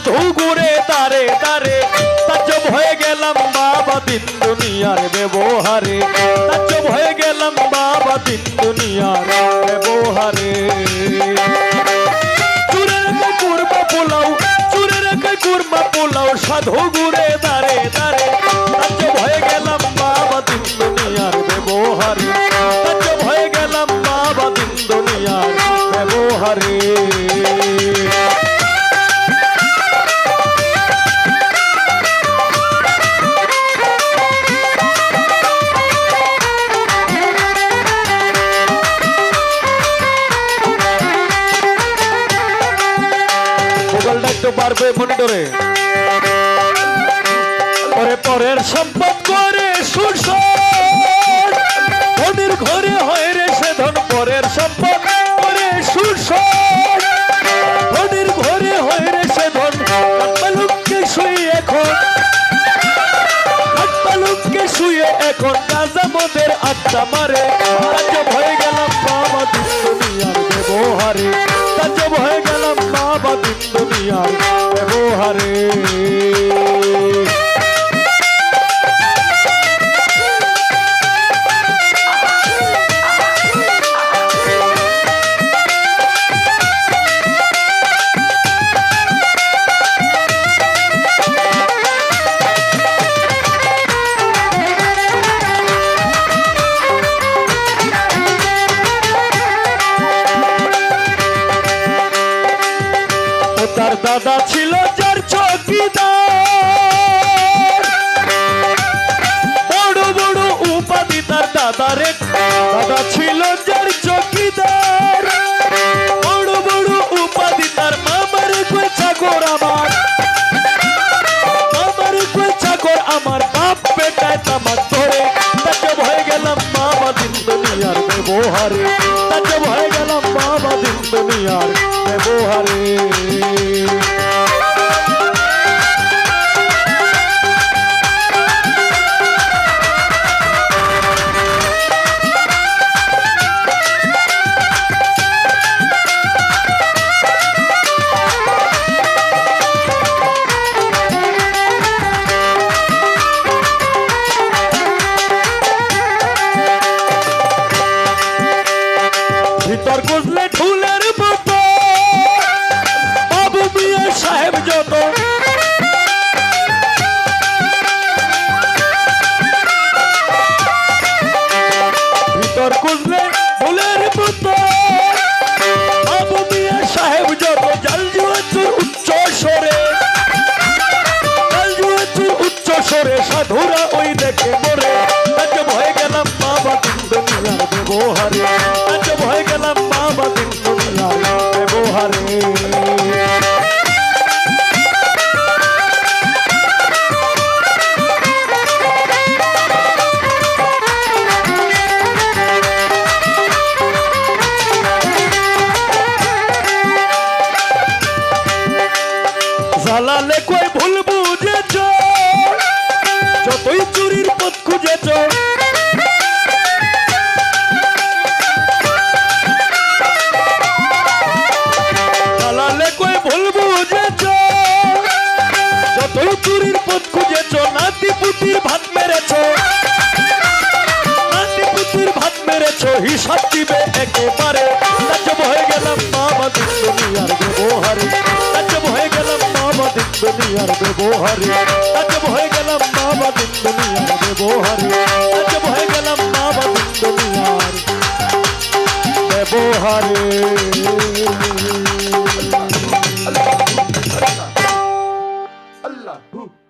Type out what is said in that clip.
সাধু গুরে তারে তারে, তাজ্জব হয়ে গেলাম বাবা দিন দুনিয়ার ব্যবহারে। তাজ্জব হয়ে গেলাম বাবা দিন দুনিয়ার ব্যবহারে চুরের কুরমা পোলাও চুরের কুরমা পোলাও, সাধু গুরে দারে দারে তাজ্জব হয়ে গেলাম বাবা দিন দুনিয়ার ব্যবহারে। একটু পারবে মনিটরে পরে পরের সম্পদ করে ধনির ঘরে হয় রে সে ধন পরের সম্পদ করে সুরসর। ধনির ঘরে রে সে ধন কাটবালুককে শুয়ে এখন। শুয়ে এখন আড্ডা মারে। তাজ্জব হয়ে গেলাম বাবা দুনিয়ার ব্যবহারে। তাজ্জব হয়ে গেলাম বাবা দুনিয়ার ও তার দাদা ছিল যার চকিদার বড় বড় উপাধি তার দাদারে। দাদা ছিল যার চকিদার বড় বড় উপাধি তার মামার চাকর আমার। মামার চাকর আমার বাপ বেটায় তামাক ধরে। তাকে ভয়ে গেলাম বাবা দিন দুনিয়ার ব্যবহারে। ভিতর গুজলে ঢুলের মতো। বাবু মিয়া সাহেব যত। ভিতর গুজলে ঢুলের মতো। বাবু মিয়া সাহেব যত। জাল জুয়াচুর উচ্চ সরে জাল জুয়াচুর উচ্চ সরে সাধুরা ওই দেখে মরে জালালে কই ভুল বুঝেছ? যতই চুরির পথ খুঁজেছ। জালালে কই ভুল বুঝেছ? যতই চুরির পথ খুঁজেছ নাতি পুতির ভাত মেরেছ। নাতি পুতির ভাত মেরেছ, হিসাব দিবে একেবারে। হয়ে গেলাম বাবা দুনিয়ার ব্যবহারে। আজব হয়ে গেলাম মা বাদিন দুনিয়ার ব্যবহারে। আজব হয়ে গেলাম মা বাদিন দুনিয়ার ব্যবহারে। আল্লাহ আল্লাহ।